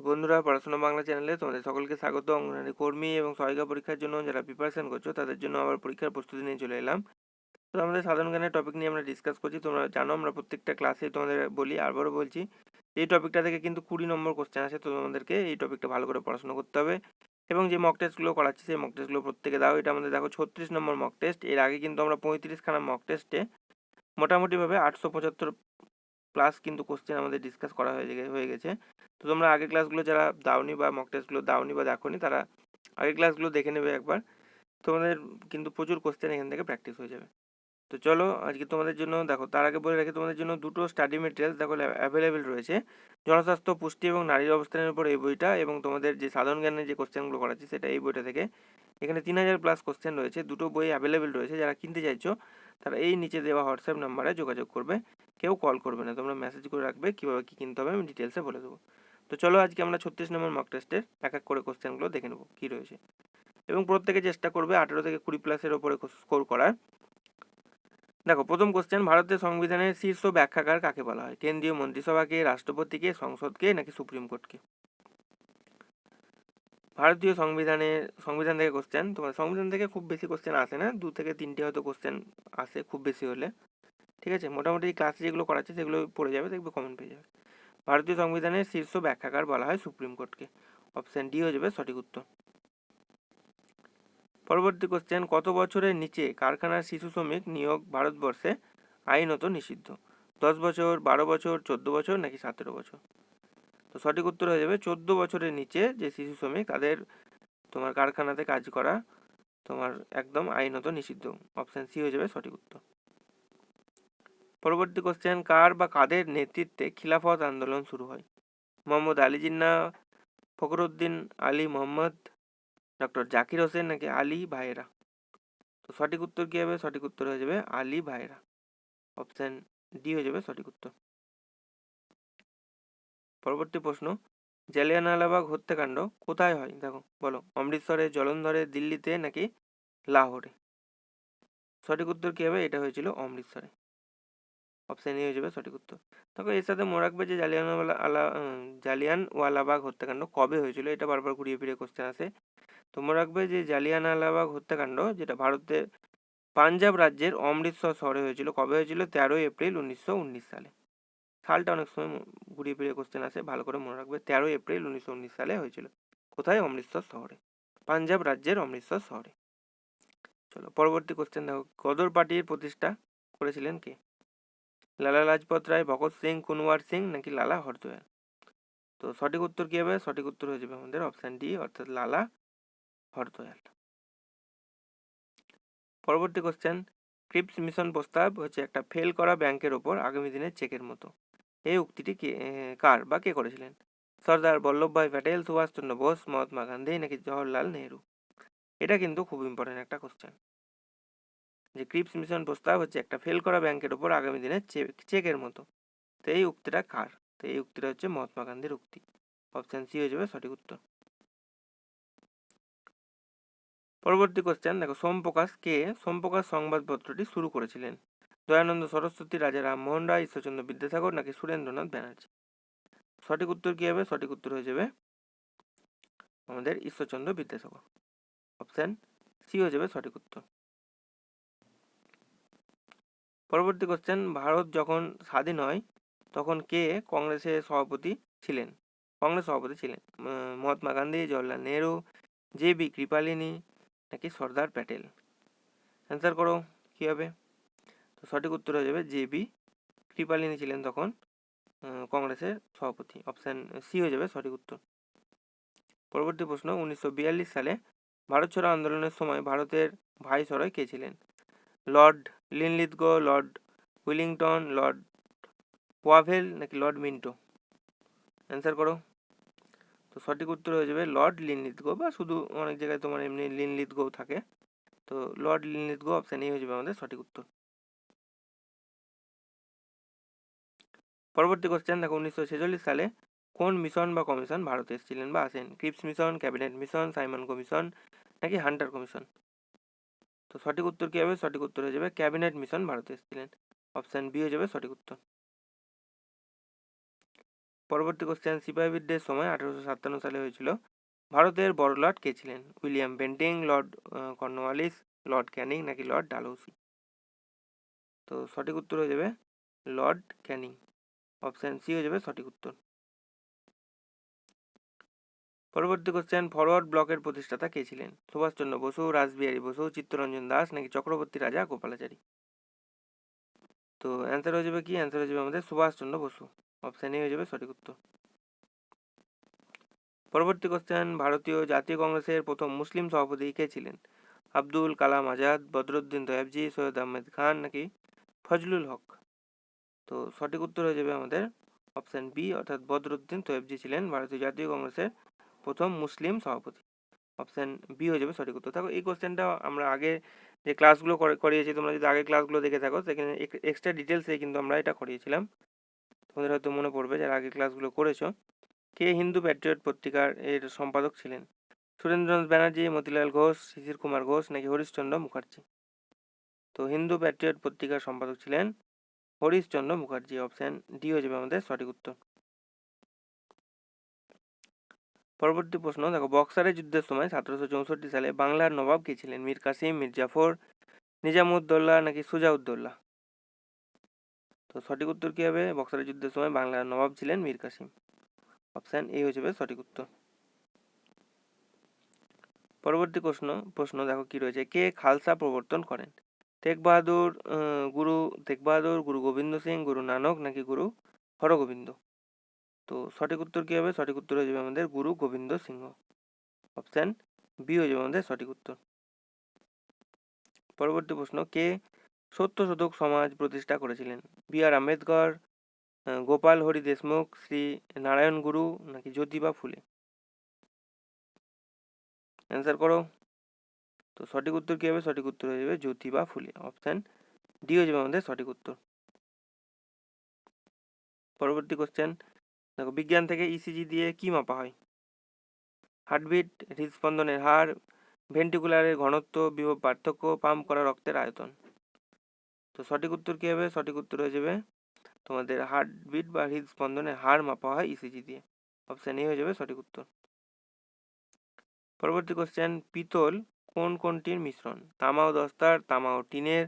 বন্ধুরা, পড়াশোনা বাংলা চ্যানেলে তোমাদের সকলকে স্বাগত। অঙ্গনারী কর্মী এবং সহায়িকা পরীক্ষার জন্য যারা প্রিপারেশন করছ, তাদের জন্য আবার পরীক্ষার প্রস্তুতি নিয়ে চলে এলাম। তো আমাদের সাধারণ জ্ঞানের টপিক নিয়ে আমরা ডিসকাস করছি। তোমরা জানো, আমরা প্রত্যেকটা ক্লাসে তোমাদের বলি, আবারও বলছি, এই টপিকটা থেকে কিন্তু কুড়ি নম্বর কোশ্চেন আছে তো তোমাদেরকে এই টপিকটা ভালো করে পড়াশোনা করতে হবে এবং যে মক টেস্টগুলো করাচ্ছি, সেই মক টেস্টগুলো প্রত্যেকে দাও। এটা আমাদের দেখো ছত্রিশ নম্বর মক টেস্ট এর আগে কিন্তু আমরা পঁয়ত্রিশখানা মক টেস্টে মোটামুটিভাবে আটশো পঁচাত্তর প্লাস কিন্তু কোশ্চেন আমাদের ডিসকাস করা হয়ে হয়ে গেছে। তো তোমরা আগের ক্লাসগুলো যারা দাওনি বা মক টেস্টগুলো দাওনি বা দেখোনি, তারা আগের ক্লাসগুলো দেখে নেবে একবার। তোমাদের কিন্তু প্রচুর কোশ্চেন এখান থেকে প্র্যাকটিস হয়ে যাবে। তো চলো, আজকে তোমাদের জন্য, দেখো, তার আগে বলে রাখি, তোমাদের জন্য দুটো স্টাডি মেটেরিয়ালস দেখো অ্যাভেলেবেল রয়েছে। জনস্বাস্থ্য, পুষ্টি এবং নারীর অবস্থানের উপর এই বইটা এবং তোমাদের যে সাধারণ জ্ঞানের যে কোশ্চেনগুলো করাচ্ছি, সেটা এই বইটা থেকে। এখানে তিন হাজার প্লাস কোশ্চেন রয়েছে, দুটো বই অ্যাভেলেবেল রয়েছে। যারা কিনতে চাইছো, তারা এই নিচে দেওয়া হোয়াটসঅ্যাপ নাম্বারে যোগাযোগ করবে। কেউ কল করবে না, তোমরা মেসেজ করে রাখবে, কীভাবে কী কিনতে হবে আমি ডিটেলসে বলে দেবো। তো চলো আজকে আমরা ছত্রিশ নম্বর মক টেস্টের এক এক করে কোশ্চেনগুলো দেখে নেব, কী রয়েছে? এবং প্রত্যেকে চেষ্টা করবে আঠেরো থেকে কুড়ি প্লাসের ওপরে স্কোর করার। দেখো, প্রথম কোশ্চেন ভারতের সংবিধানের শীর্ষ ব্যাখ্যাকার কাকে বলা হয়? কেন্দ্রীয় মন্ত্রিসভাকে, রাষ্ট্রপতিকে, সংসদকে, নাকি সুপ্রিম কোর্টকে? ভারতীয় সংবিধানের সংবিধান থেকে কোশ্চেন তোমার সংবিধান থেকে খুব বেশি কোশ্চেন আসে না, দু থেকে তিনটে হয়তো কোশ্চেন আসে খুব বেশি হলে। ঠিক আছে? মোটামুটি ক্লাসে যেগুলো করাচ্ছে সেগুলো পড়ে যাবে, দেখবে কমন পেয়ে যাবে। ভারতীয় সংবিধানের শীর্ষ ব্যাখ্যাকার বলা হয় সুপ্রিম কোর্টকে। অপশন ডি হয়ে যাবে সঠিক উত্তর। পরবর্তী কোশ্চেন কত বছরের নিচে কারখানার শিশু শ্রমিক নিয়োগ ভারতবর্ষে আইনত নিষিদ্ধ? দশ বছর, বারো বছর, চোদ্দ বছর নাকি সতেরো বছর? তো সঠিক উত্তর হয়ে যাবে চোদ্দ বছরের নিচে যে শিশু শ্রমিক তাদের তোমার কারখানাতে কাজ করা তোমার একদম আইনত নিষিদ্ধ। অপশন সি হয়ে যাবে সঠিক উত্তর। পরবর্তী কোশ্চেন কার বা কাদের নেতৃত্বে খিলাফত আন্দোলন শুরু হয়? মোহাম্মদ আলী জিন্না, ফখরুদ্দিন আলী মোহাম্মদ ডক্টর জাকির হোসেন নাকি আলী ভাইরা তো সঠিক উত্তর কী হবে? সঠিক উত্তর হয়ে যাবে আলী ভাইরা অপশান ডি হয়ে যাবে সঠিক উত্তর। পরবর্তী প্রশ্ন জালিয়ানালাবাগ হত্যাকাণ্ড কোথায় হয়? দেখো, বলো, অমৃতসরে, জলন্ধরে, দিল্লিতে নাকি লাহোরে? সঠিক উত্তর কী হবে? এটা হয়েছিল অমৃতসরে। অপশান এ হয়ে যাবে, সঠিক উত্তর। দেখো, এর সাথে মনে রাখবে যে জালিয়ানওয়ালা আলা জালিয়ানওয়ালাবাগ হত্যাকাণ্ড কবে হয়েছিল, এটা বারবার ঘুরিয়ে ফিরে কোশ্চেন আসে। তো মনে রাখবে যে জালিয়ানওয়ালাবাগ হত্যাকাণ্ড, যেটা ভারতের পাঞ্জাব রাজ্যের অমৃতসর শহরে হয়েছিল, কবে হয়েছিল? তেরোই এপ্রিল উনিশশো উনিশ সালে। সালটা অনেক সময় ঘুরিয়ে ফিরে কোশ্চেন আসে, ভালো করে মনে রাখবে, তেরোই এপ্রিল উনিশশো উনিশ সালে হয়েছিল। কোথায়? অমৃতসর শহরে। পাঞ্জাব রাজ্যের অমৃতসর শহরে। চলো, পরবর্তী কোশ্চেন দেখো। গদর পার্টির প্রতিষ্ঠা করেছিলেন কে? লালা লাজপত রায়, ভগৎ সিং, কুনওয়ার সিং নাকি লালা হরদয়াল তো সঠিক উত্তর কী হবে? সঠিক উত্তর হয়ে যাবে আমাদের অপশান ডি অর্থাৎ লালা হরদয়াল পরবর্তী কোশ্চেন ক্রিপস মিশন প্রস্তাব হচ্ছে একটা ফেল করা ব্যাংকের ওপর আগামী দিনের চেকের মতো। এই উক্তিটি কে কার বা কে করেছিলেন? সর্দার বল্লভভাই প্যাটেল, সুভাষচন্দ্র বোস, মহাত্মা গান্ধী নাকি জওহরলাল নেহরু? এটা কিন্তু খুব ইম্পর্টেন্ট একটা কোশ্চেন যে ক্রিপস মিশন প্রস্তাব হচ্ছে একটা ফেল করা ব্যাংকের ওপর আগামী দিনের চেক- চেকের মতো। তো এই উক্তিটা কার? তো এই উক্তিটা হচ্ছে মহাত্মা গান্ধীর উক্তি। অপশান সি হয়ে যাবে সঠিক উত্তর। পরবর্তী কোশ্চেন দেখো সোমপ্রকাশ কে? সোমপ্রকাশ সংবাদপত্রটি শুরু করেছিলেন। দয়ানন্দ সরস্বতী, রাজা রামমোহন রায়, ঈশ্বরচন্দ্র বিদ্যাসাগর নাকি সুরেন্দ্রনাথ ব্যানার্জি? সঠিক উত্তর কি হবে? সঠিক উত্তর হয়ে যাবে আমাদের ঈশ্বরচন্দ্র বিদ্যাসাগর। অপশান সি হয়ে যাবে সঠিক উত্তর। পরবর্তী কোশ্চেন ভারত যখন স্বাধীন হয়, তখন কে কংগ্রেসের সভাপতি ছিলেন? কংগ্রেস সভাপতি ছিলেন মহাত্মা গান্ধী, জওয়াহরলাল নেহরু, জে বি কৃপালিনী নাকি সর্দার প্যাটেল? অ্যান্সার করো, কী হবে? তো সঠিক উত্তর হয়ে যাবে জে বি কৃপালিনী ছিলেন তখন কংগ্রেসের সভাপতি। অপশান সি হয়ে যাবে সঠিক উত্তর। পরবর্তী প্রশ্ন, উনিশশো বিয়াল্লিশ সালে ভারত ছাড়ো আন্দোলনের সময় ভারতের ভাইসরয় কে ছিলেন? Lord Linlithgow Lord Willingdon Lord Wavell নাকি লর্ড মিন্টো অ্যান্সার করো। তো সঠিক উত্তর হয়ে যাবে লর্ড লিনলিথগো বা শুধু অনেক জায়গায় তোমার এমনি লিনলিথগো থাকে। তো লর্ড লিনলিথগো অপশান এই হয়ে যাবে আমাদের সঠিক উত্তর। পরবর্তী কোশ্চেন দেখো উনিশশো ছেচল্লিশ সালে কোন মিশন বা কমিশন ভারতে এসেছিলেন বা আসেন? Cripps mission cabinet mission Simon commission নাকি হান্টার কমিশন তো সঠিক উত্তর কী হবে? সঠিক উত্তর হয়ে যাবে ক্যাবিনেট মিশন ভারতে এসেছিলেন। অপশান বি হয়ে যাবে সঠিক উত্তর। পরবর্তী কোশ্চেন সিপাহী সময় আঠারোশো সাতান্ন সালে হয়েছিল। ভারতের বড় লর্ড কে ছিলেন? William Bentinck, lord Cornwallis, lord Canning নাকি লর্ড ডালহৌসি? তো সঠিক উত্তর হয়ে যাবে লর্ড ক্যানিং। অপশান সি হয়ে যাবে সঠিক উত্তর। পরবর্তী কোশ্চেন ফরওয়ার্ড ব্লকের প্রতিষ্ঠাতা কে ছিলেন? সুভাষচন্দ্র বসু, রাসবিহারী বসু, চিত্তরঞ্জন দাস নাকি চক্রবর্তী রাজা গোপালাচারী? তো অ্যান্সার হয়ে যাবে কি? অ্যান্সার হয়ে যাবে আমাদের সুভাষচন্দ্র বসু। অপশান এ হয়ে যাবে সঠিক উত্তর। পরবর্তী কোশ্চেন ভারতীয় জাতীয় কংগ্রেসের প্রথম মুসলিম সভাপতি কে ছিলেন? আব্দুল কালাম আজাদ, বদরুদ্দিন তৈয়বজি সৈয়দ আহমেদ খান নাকি ফজলুল হক? তো সঠিক উত্তর হয়ে যাবে আমাদের অপশান বি অর্থাৎ বদরুদ্দিন তৈয়বজি ছিলেন ভারতীয় জাতীয় কংগ্রেসের প্রথম মুসলিম সভাপতি। অপশান বি হয়ে যাবে সঠিক উত্তর। থাকো এই কোশ্চেনটা আমরা আগে যে ক্লাসগুলো করিয়েছি, তোমরা যদি আগে ক্লাসগুলো দেখে থাকো, সেখানে এক্সট্রা ডিটেলসে কিন্তু আমরা এটা করিয়েছিলাম। তোমাদের হয়তো মনে পড়বে যারা আগে ক্লাসগুলো করেছ। কে হিন্দু প্যাট্রিয়ট পত্রিকার এর সম্পাদক ছিলেন? সুরেন্দ্রনাথ ব্যানার্জি, মতিলাল ঘোষ, শিশির কুমার ঘোষ, নাকি হরিশচন্দ্র মুখার্জি? তো হিন্দু প্যাট্রিয়ট পত্রিকার সম্পাদক ছিলেন হরিশচন্দ্র মুখার্জি। অপশান ডি হয়ে যাবে আমাদের সঠিক উত্তর। পরবর্তী প্রশ্ন, দেখো, বক্সারের যুদ্ধের সময় সতেরোশো চৌষট্টি সালে বাংলার নবাব কে ছিলেন? মীর কাসিম, মীর জাফর নিজামুদ্দৌল্লা নাকি সুজাউদ্দৌল্লা তো সঠিক উত্তর কী হবে? বক্সারের যুদ্ধের সময় বাংলার নবাব ছিলেন মীর কাসিম। অপশান এই হয়ে যাবে সঠিক উত্তর। পরবর্তী প্রশ্ন প্রশ্ন দেখো কি রয়েছে? কে খালসা প্রবর্তন করেন? তেগ বাহাদুর গুরু তেগ বাহাদুর গুরু গোবিন্দ সিং, গুরু নানক নাকি গুরু হরগোবিন্দ? তো সঠিক উত্তর কী হবে? সঠিক উত্তর হয়ে যাবে আমাদের গুরু গোবিন্দ সিংহ। অপশান বি হয়ে যাবে আমাদের সঠিক উত্তর। পরবর্তী প্রশ্ন, কে সত্য শতক সমাজ প্রতিষ্ঠা করেছিলেন? বি আর আম্বেদকর গোপাল হরি দেশমুখ, শ্রী নারায়ণ গুরু নাকি জ্যোতিবা ফুলে? অ্যান্সার করো। তো সঠিক উত্তর কী হবে? সঠিক উত্তর হয়ে যাবে জ্যোতিবা ফুলে। অপশান ডি হয়ে যাবে আমাদের সঠিক উত্তর। পরবর্তী কোশ্চেন দেখো, বিজ্ঞান থেকে ইসিজি দিয়ে কি মাপা হয়? হার্টবিট, হৃদস্পন্দনের হার ভেন্টিকুলারের ঘনত্ব, বিভব পার্থক্য, পাম্প করা রক্তের আয়তন। তো সঠিক উত্তর কী হবে? সঠিক উত্তর হয়ে যাবে তোমাদের হার্টবিট বা হৃদস্পন্দনের হার মাপা হয় ইসিজি দিয়ে। অপশান এ হয়ে যাবে সঠিক উত্তর। পরবর্তী কোশ্চেন পিতল কোন কোনটির মিশ্রণ? তামা ও দস্তার, তামা ও টিনের,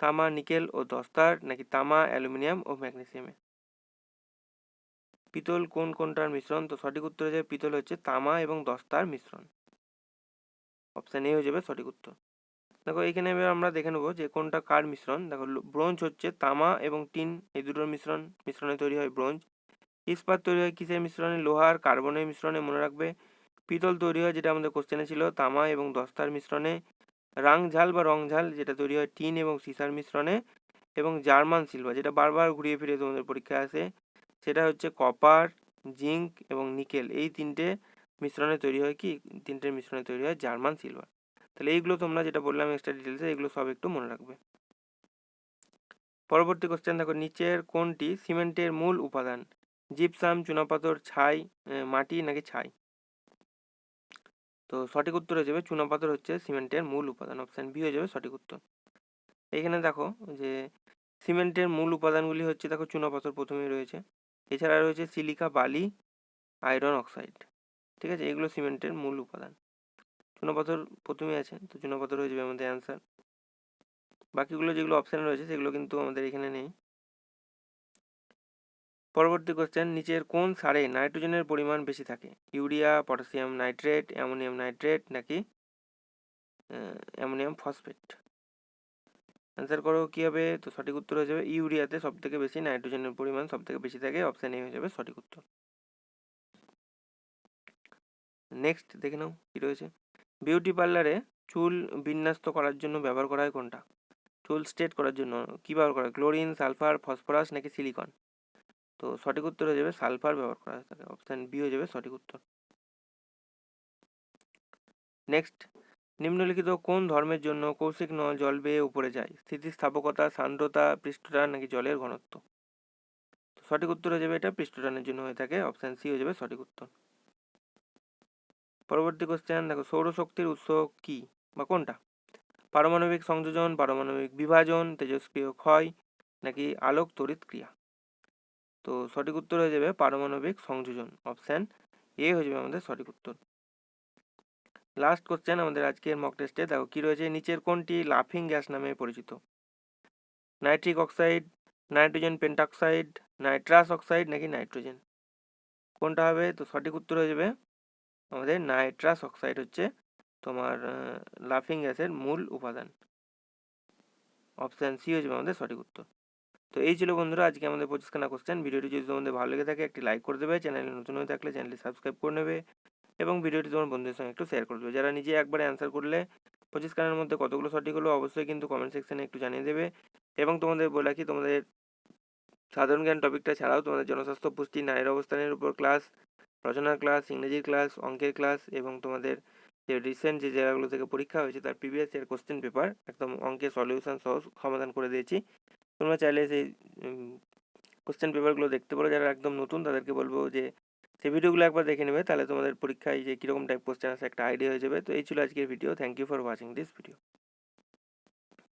তামা, নিকেল ও দস্তার, নাকি তামা, অ্যালুমিনিয়াম ও ম্যাগনেসিয়ামের? পিতল কোন কোনটার মিশ্রণ? তো সঠিক উত্তর হয়ে যাবে পিতল হচ্ছে তামা এবং দস্তার মিশ্রণ। অপশান এ হয়ে যাবে সঠিক উত্তর। দেখো, এখানে এবার আমরা দেখে নেব যে কোনটা কার মিশ্রণ। দেখো ব্রোঞ্জ হচ্ছে তামা এবং টিন, এই দুটোর মিশ্রণ, মিশ্রণে তৈরি হয় ব্রোঞ্জ। ইস্পাত তৈরি হয় কিসের মিশ্রণে? লোহার, কার্বনের মিশ্রণে, মনে রাখবে। পিতল তৈরি হয়, যেটা আমাদের কোশ্চেনে ছিল, তামা এবং দস্তার মিশ্রণে। রাংঝাল বা রংঝাল যেটা তৈরি হয় টিন এবং সিসার মিশ্রণে। এবং জার্মান সিলভার, যেটা বারবার ঘুরিয়ে ফিরে তোমাদের পরীক্ষায় আসে। সেটা হচ্ছে কপার জিঙ্ক এবং নিকেল এই তিনটে মিশ্রণে তৈরি হয় কি? তিনটের মিশ্রণে তৈরি হয় জার্মান সিলভার তাহলে এইগুলো তোমরা যেটা বললাম এক্সট্রা ডিটেলসে এগুলো সব একটু মনে রাখবে। পরবর্তী কোশ্চেন দেখো, নিচের কোনটি সিমেন্টের মূল উপাদান? জিপসাম চুনাপাথর, ছাই মাটি নাকি ছাই? তো সঠিক উত্তর হয়ে যাবে চুনাপাথর হচ্ছে সিমেন্টের মূল উপাদান। অপশান বি হয়ে যাবে সঠিক উত্তর। এখানে দেখো যে সিমেন্টের মূল উপাদানগুলি হচ্ছে, দেখো চুনাপাথর প্রথমেই রয়েছে। এছাড়া রয়েছে সিলিকা বালি আয়রন অক্সাইড ঠিক আছে? এগুলো সিমেন্টের মূল উপাদান। চুনাপাথর প্রথমে আছে, তো চুনাপাথর হয়ে যাবে আমাদের অ্যান্সার বাকিগুলো যেগুলো অপশানে রয়েছে, সেগুলো কিন্তু আমাদের এখানে নেই। পরবর্তী কোশ্চেন নিচের কোন সারে নাইট্রোজেনের পরিমাণ বেশি থাকে? Urea, potassium nitrate, ammonium nitrate নাকি অ্যামোনিয়াম ফসফেট? অ্যান্সার করো, কী হবে? তো সঠিক উত্তর হয়ে যাবে, ইউরিয়াতে সব থেকে বেশি নাইট্রোজেনের পরিমাণ সব থেকে বেশি থাকে অপশান এ হয়ে যাবে সঠিক উত্তর। নেক্সট দেখে নাও, কী রয়েছে? বিউটি পার্লারে চুল বিন্যস্ত করার জন্য ব্যবহার করা হয় কোনটা? চুল স্ট্রেট করার জন্য, কী ব্যবহার করা হয়? ক্লোরিন সালফার ফসফরাস নাকি সিলিকন তো সঠিক উত্তর হয়ে যাবে সালফার ব্যবহার করা হয়। অপশান বি হয়ে যাবে সঠিক উত্তর। নেক্সট নিম্নলিখিত কোন ধর্মের জন্য কৌশিক নল জল বেয়ে উপরে যায়? স্থিতিস্থাপকতা, সান্দ্রতা, পৃষ্ঠটান নাকি জলের ঘনত্ব? সঠিক উত্তর হয়ে যাবে এটা, পৃষ্ঠটানের জন্য হয়ে থাকে অপশান সি হয়ে যাবে সঠিক উত্তর। পরবর্তী কোশ্চেন দেখো সৌরশক্তির উৎস কি বা কোনটা? পারমাণবিক সংযোজন, পারমাণবিক বিভাজন, তেজস্ক্রিয় ক্ষয় নাকি আলোক তড়িৎ ক্রিয়া? তো সঠিক উত্তর হয়ে যাবে পারমাণবিক সংযোজন অপশান এ হয়ে যাবে আমাদের সঠিক উত্তর। লাস্ট কোশ্চেন আমাদের আজকের মক টেস্টে দেখো, কী রয়েছে? নিচের কোনটি লাফিং গ্যাস নামে পরিচিত? Nitric oxide nitrogen pentoxide nitrous oxide নাকি নাইট্রোজেন কোনটা হবে? তো সঠিক উত্তর হয়ে যাবে, আমাদের নাইট্রাস অক্সাইড হচ্ছে তোমার লাফিং গ্যাসের মূল উপাদান। অপশান সি হয়ে যাবে আমাদের সঠিক উত্তর। তো এই ছিল বন্ধুরা, আজকে আমাদের পঁচিশখানা কোশ্চেন ভিডিওটি যদি তোমাদের ভালো লেগে থাকে, একটি লাইক করে দেবে। চ্যানেলে নতুন হয়ে থাকলে চ্যানেলটি সাবস্ক্রাইব করে নেবে। এবং ভিডিওটি তোমার বন্ধুদের সঙ্গে একটু শেয়ার করে দেবে যারা নিজে একবারে অ্যান্সার করলে পঁচিশ খানের মধ্যে কতগুলো সঠিক হলো অবশ্যই কিন্তু কমেন্ট সেকশানে একটু জানিয়ে দেবে। এবং তোমাদের বলে রাখি, তোমাদের সাধারণ জ্ঞান টপিকটা ছাড়াও তোমাদের জনস্বাস্থ্য পুষ্টি, নারীর অবস্থানের উপর ক্লাস রচনার ক্লাস ইংরেজির ক্লাস অঙ্কের ক্লাস এবং তোমাদের যে রিসেন্ট যে জায়গাগুলো থেকে পরীক্ষা হয়েছে তার প্রিভিয়াস ইয়ার কোশ্চেন পেপার একদম অঙ্কের সলিউশন সহ সমাধান করে দিয়েছি। তোমরা চাইলে সেই কোশ্চেন পেপারগুলো দেখতে পারো। যারা একদম নতুন তাদেরকে বলব যে সেই ভিডিওগুলো একবার দেখে নেবে, তাহলে তোমাদের পরীক্ষায় যে কীরকম টাইপ কোশ্চেন আছে, একটা আইডিয়া হয়ে যাবে। তো এই ছিল আজকের video thank you for watching this video